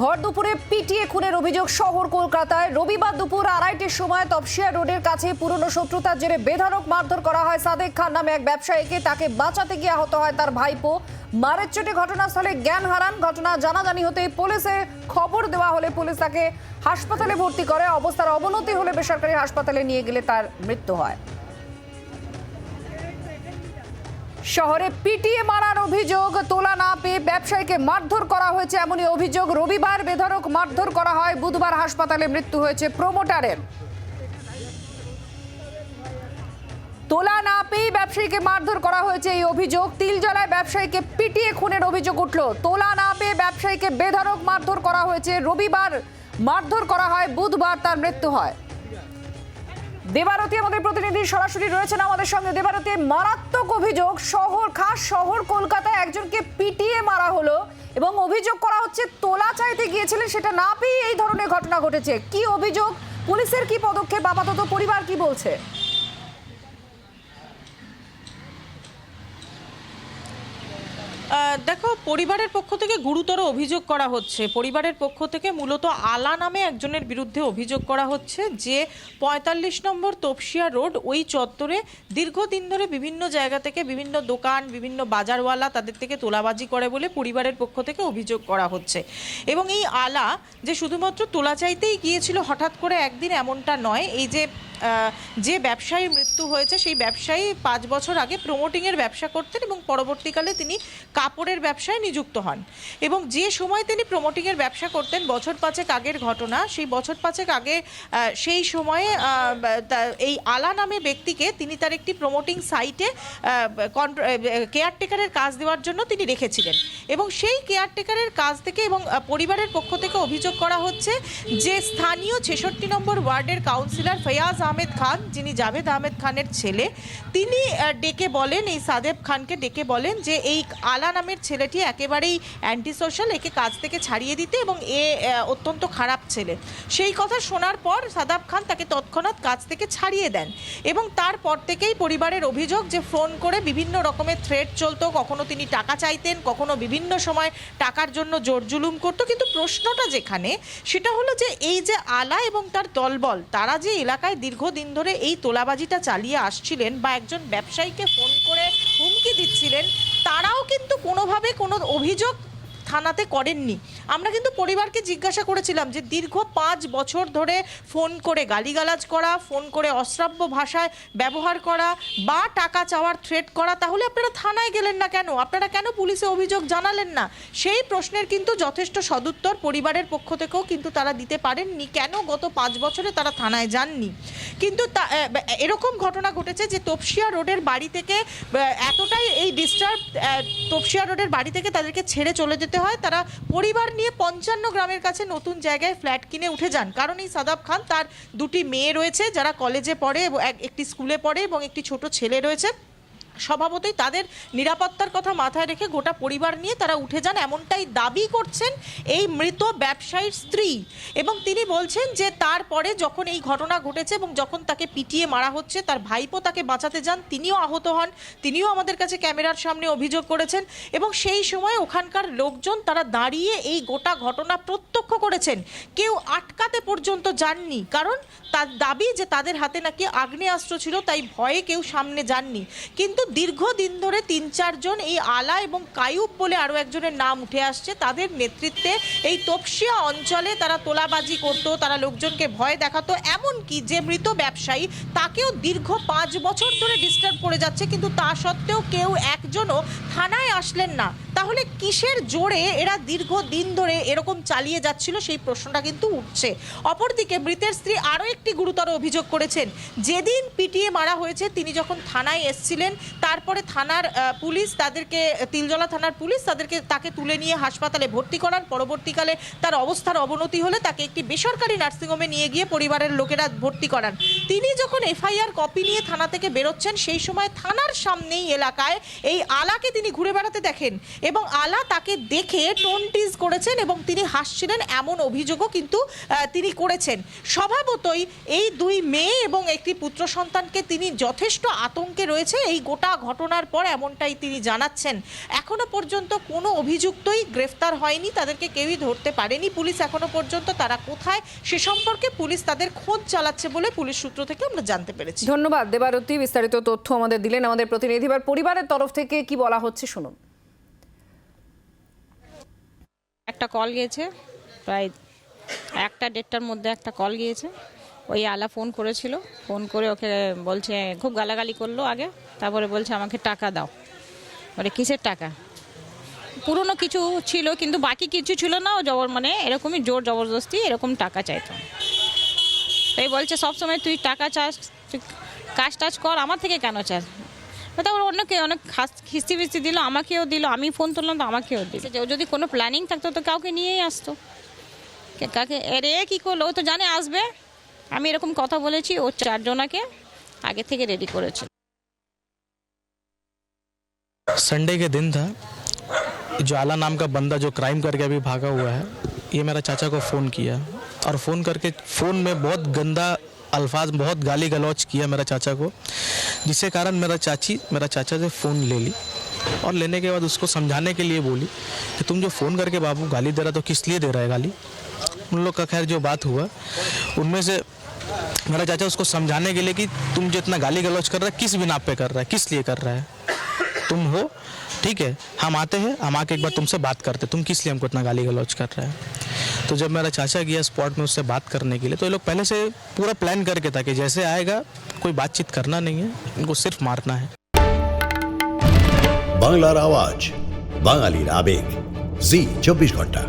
ভর দুপুরে পিটিয়ে খুনের অভিযোগ শহর কলকাতায়। রবিবার দুপুর আড়াইটের সময় তপসিয়া রোডের কাছে পুরনো শত্রুতার জেরে বেধারক মারধর করা হয় সাদেক খান নামে এক ব্যবসায়ীকে। তাকে বাঁচাতে গিয়ে আহত হয় তার ভাইপো। মারের চোটে ঘটনাস্থলে জ্ঞান হারান। ঘটনা জানাজানি হতেই পুলিশে খবর দেওয়া হলে পুলিশ তাকে হাসপাতালে ভর্তি করে। অবস্থার অবনতি হলে বেসরকারি হাসপাতালে নিয়ে গেলে তার মৃত্যু হয়। শহরে পিটিয়ে মারার অভিযোগ তোলা না পেয়ে ব্যবসায়ীকে মারধর করা হয়েছে এমনই অভিযোগ রবিবার বেধরক মারধর করা হয়। বুধবার হাসপাতালে মৃত্যু হয়েছে প্রমোটারের। তোলা না পেয়ে ব্যবসায়ীকে মারধর করা হয়েছে এই অভিযোগ। তিলজলায় ব্যবসায়ীকে পিটিয়ে খুনের অভিযোগ উঠল। তোলা না পেয়ে ব্যবসায়ীকে বেধরক মারধর করা হয়েছে। রবিবার মারধর করা হয়। বুধবার তার মৃত্যু হয়। দেবারতী আমাদের প্রতিনিধি সরাসরি রয়েছেন আমাদের সঙ্গে। দেবারতী, মারাত্মক অভিযোগ। শহর, খাস শহর কলকাতায় একজনকে পিটিয়ে মারা হলো এবং অভিযোগ করা হচ্ছে তোলা চাইতে গিয়েছিলেন। সেটা না পেয়ে এই ধরনের ঘটনা ঘটেছে। কি অভিযোগ? পুলিশের কি পদক্ষেপ? আপাতত পরিবার কি বলছে? দেখো, পরিবারের পক্ষ থেকে গুরুতর অভিযোগ করা হচ্ছে। পরিবারের পক্ষ থেকে মূলত আলা নামে একজনের বিরুদ্ধে অভিযোগ করা হচ্ছে যে পঁয়তাল্লিশ নম্বর তপসিয়া রোড, ওই চত্বরে দীর্ঘদিন ধরে বিভিন্ন জায়গা থেকে বিভিন্ন দোকান, বিভিন্ন বাজারওয়ালা তাদের থেকে তোলাবাজি করে বলে পরিবারের পক্ষ থেকে অভিযোগ করা হচ্ছে। এবং এই আলা যে শুধুমাত্র তোলা চাইতেই গিয়েছিল, হঠাৎ করে একদিন এমনটা নয়, এই যে যে ব্যবসায়ীর মৃত্যু হয়েছে, সেই ব্যবসায়ী পাঁচ বছর আগে প্রমোটিংয়ের ব্যবসা করতেন এবং পরবর্তীকালে তিনি কাপড়ের ব্যবসায় নিযুক্ত হন। এবং যে সময় তিনি প্রমোটিংয়ের ব্যবসা করতেন, বছর পাঁচেক আগের ঘটনা, সেই বছর পাঁচেক আগে সেই সময়ে এই আলা নামে ব্যক্তিকে তিনি তার একটি প্রমোটিং সাইটে কেয়ারটেকারের কাজ দেওয়ার জন্য তিনি রেখেছিলেন। এবং সেই কেয়ারটেকারের কাজ থেকে এবং পরিবারের পক্ষ থেকে অভিযোগ করা হচ্ছে যে স্থানীয় ছেষট্টি নম্বর ওয়ার্ডের কাউন্সিলর ফয়াজ আহমেদ খান, যিনি জাভেদ আহমেদ খানের ছেলে, তিনি ডেকে বলেন, এই সাদেব খানকে ডেকে বলেন যে এই আলা নামের ছেলেটি একেবারেই অ্যান্টি সোশ্যাল একে কাজ থেকে ছাড়িয়ে দিতে এবং এ অত্যন্ত খারাপ ছেলে। সেই কথা শোনার পর সাদাব খান তাকে তৎক্ষণাৎ কাজ থেকে ছাড়িয়ে দেন এবং তারপর থেকেই পরিবারের অভিযোগ যে ফোন করে বিভিন্ন রকমের থ্রেট চলতো, কখনো তিনি টাকা চাইতেন, কখনো বিভিন্ন সময় টাকার জন্য জোর জুলুম করতো। কিন্তু প্রশ্নটা যেখানে, সেটা হলো যে এই যে আলা এবং তার দলবল, তারা যে এলাকায় দীর্ঘদিন ধরে এই তোলাবাজিটা চালিয়ে আসছিলেন বা একজন ব্যবসায়ীকে ফোন করে হুমকি দিচ্ছিলেন, তারাও কিন্তু কোনোভাবে কোনো অভিযোগ থানাতে করেননি। আমরা কিন্তু পরিবারকে জিজ্ঞাসা করেছিলাম যে দীর্ঘ পাঁচ বছর ধরে ফোন করে গালিগালাজ করা, ফোন করে অশ্রাব্য ভাষায় ব্যবহার করা বা টাকা চাওয়ার থ্রেট করা, তাহলে আপনারা থানায় গেলেন না কেন? আপনারা কেন পুলিশে অভিযোগ জানালেন না? সেই প্রশ্নের কিন্তু যথেষ্ট সদুত্তর পরিবারের পক্ষ থেকেও কিন্তু তারা দিতে পারেননি। কেন গত পাঁচ বছরে তারা থানায় যাননি? কিন্তু তা- এরকম ঘটনা ঘটেছে যে তপসিয়া রোডের বাড়ি থেকে এতটাই এই ডিস্টার্ব তপসিয়া রোডের বাড়ি থেকে তাদেরকে ছেড়ে চলে যেতে হয়, তারা পরিবার নিয়ে পঞ্চান্ন গ্রামের কাছে নতুন জায়গায় ফ্ল্যাট কিনে উঠে যান। কারণ এই সাদাব খান তার দুটি মেয়ে রয়েছে, যারা কলেজে পড়ে এবং এক- একটি স্কুলে পড়ে এবং একটি ছোট ছেলে রয়েছে। স্বভাবতই তাদের নিরাপত্তার কথা মাথায় রেখে গোটা পরিবার নিয়ে তারা উঠে যান, এমনটাই দাবি করছেন এই মৃত ব্যবসায়ীর স্ত্রী। এবং তিনি বলছেন যে তারপরে যখন এই ঘটনা ঘটেছে এবং যখন তাকে পিটিয়ে মারা হচ্ছে, তার ভাইপো তাকে বাঁচাতে যান, তিনিও আহত হন, তিনিও আমাদের কাছে ক্যামেরার সামনে অভিযোগ করেছেন এবং সেই সময় ওখানকার লোকজন তারা দাঁড়িয়ে এই গোটা ঘটনা প্রত্যক্ষ করেছেন। কেউ আটকাতে পর্যন্ত যাননি, কারণ তার দাবি যে তাদের হাতে নাকি আগ্নেয়াস্ত্র ছিল, তাই ভয়ে কেউ সামনে যাননি। কিন্তু দীর্ঘদিন ধরে তিন, চারজন এই আলা এবং কায়ুব বলে আরও একজনের নাম উঠে আসছে। তাদের নেতৃত্বে এই তপসিয়া অঞ্চলে তারা তোলাবাজি করত, তারা লোকজনকে ভয় দেখাতো, এমনকি যে মৃত ব্যবসায়ী তাকেও দীর্ঘ পাঁচ বছর ধরে ডিস্টার্ব করে যাচ্ছে, কিন্তু তা সত্ত্বেও কেউ একজনও থানায় আসলেন না। তাহলে কিসের জোরে এরা দীর্ঘ দিন ধরে এরকম চালিয়ে যাচ্ছিল, সেই প্রশ্নটা কিন্তু উঠছে। অপরদিকে মৃতের স্ত্রী আরও একটি গুরুতর অভিযোগ করেছেন। যেদিন পিটিয়ে মারা হয়েছে, তিনি যখন থানায় এসছিলেন তারপরে থানার পুলিশ তাদেরকে তিলজলা থানার পুলিশ তাদেরকে, তাকে তুলে নিয়ে হাসপাতালে ভর্তি করান। পরবর্তীকালে তার অবস্থার অবনতি হলে তাকে একটি বেসরকারি নার্সিংহোমে নিয়ে গিয়ে পরিবারের লোকেরা ভর্তি করান। তিনি যখন এফআইআর কপি নিয়ে থানা থেকে বেরোচ্ছেন, সেই সময় থানার সামনেই এলাকায় এই আলাকে তিনি ঘুরে বেড়াতে দেখেন এবং আলা তাকে দেখে টোন টিজ করেছেন এবং তিনি হাসছিলেন এমন অভিযোগও কিন্তু তিনি করেছেন। স্বভাবতই এই দুই মেয়ে এবং একটি পুত্র সন্তানকে তিনি যথেষ্ট আতঙ্কে রয়েছে। এই গোটা গোটা ঘটনার পর এমনটাই তিনি জানাচ্ছেন। এখনও পর্যন্ত কোনো অভিযুক্তই গ্রেফতার হয়নি তাদেরকে কেউই ধরতে পারেনি। পুলিশ এখনও পর্যন্ত তারা কোথায় সে সম্পর্কে পুলিশ তাদের খোঁজ চালাচ্ছে বলে পুলিশ সূত্র থেকে আমরা জানতে পেরেছি। ধন্যবাদ দেবারতী বিস্তারিত তথ্য আমাদের দিলেন আমাদের প্রতিনিধি। এবার পরিবারের তরফ থেকে কি বলা হচ্ছে শুনুন। একটা কল গিয়েছে প্রায় একটা দেড়টার মধ্যে একটা কল গিয়েছে। ওই আলা ফোন করেছিল। ফোন করে ওকে বলছে খুব গালাগালি করল আগে তারপরে বলছে আমাকে টাকা দাও। বলে কিসের টাকা? পুরনো কিছু ছিল কিন্তু বাকি কিছু ছিল না। ও জবর মানে এরকমই জোর জবরদস্তি এরকম টাকা চাইতো। তাই বলছে সবসময় তুই টাকা চাস তুই কাজ টাজ কর আমার থেকে কেন চাস? তারপর অন্যকে অনেক খিস্তি ফিস্তি দিল আমাকেও দিল আমি ফোন তুললাম তো আমাকেও দিল। যে ও যদি কোনো প্ল্যানিং থাকতো তো কাউকে নিয়েই আসতো। কাকে? এরে কী করল? ও তো জানে আসবে। আমি এরকম কথা বলেছি ও চারজনাকে আগে থেকে রেডি করেছে संडे के दिन था जो आला नाम का बंदा जो क्राइम करके अभी भागा हुआ है ये मेरा चाचा को फ़ोन किया और फ़ोन करके फ़ोन में बहुत गंदा अल्फाज बहुत गाली गलौज किया मेरा चाचा को जिसके कारण मेरा चाची मेरा चाचा से फ़ोन ले ली और लेने के बाद उसको समझाने के लिए बोली कि तुम जो फ़ोन करके बाबू गाली दे रहा तो किस लिए दे रहा है गाली उन लोग का खैर जो बात हुआ उनमें से मेरा चाचा उसको समझाने के लिए कि तुम जो इतना गाली गलौज कर रहा है किस बिना पे कर रहा है किस लिए कर रहा है तुम हो ठीक है हम आते हैं हम आके एक बार तुमसे बात करते हैं। तुम किस लिए हमको इतना गाली गलौज कर रहा है तो जब मेरा चाचा गया स्पॉट में उससे बात करने के लिए तो ये लोग पहले से पूरा प्लान करके था कि जैसे आएगा कोई बातचीत करना नहीं है इनको सिर्फ मारना है বাংলার আওয়াজ বাঙালির আবেগ জি চব্বিশ ঘন্টা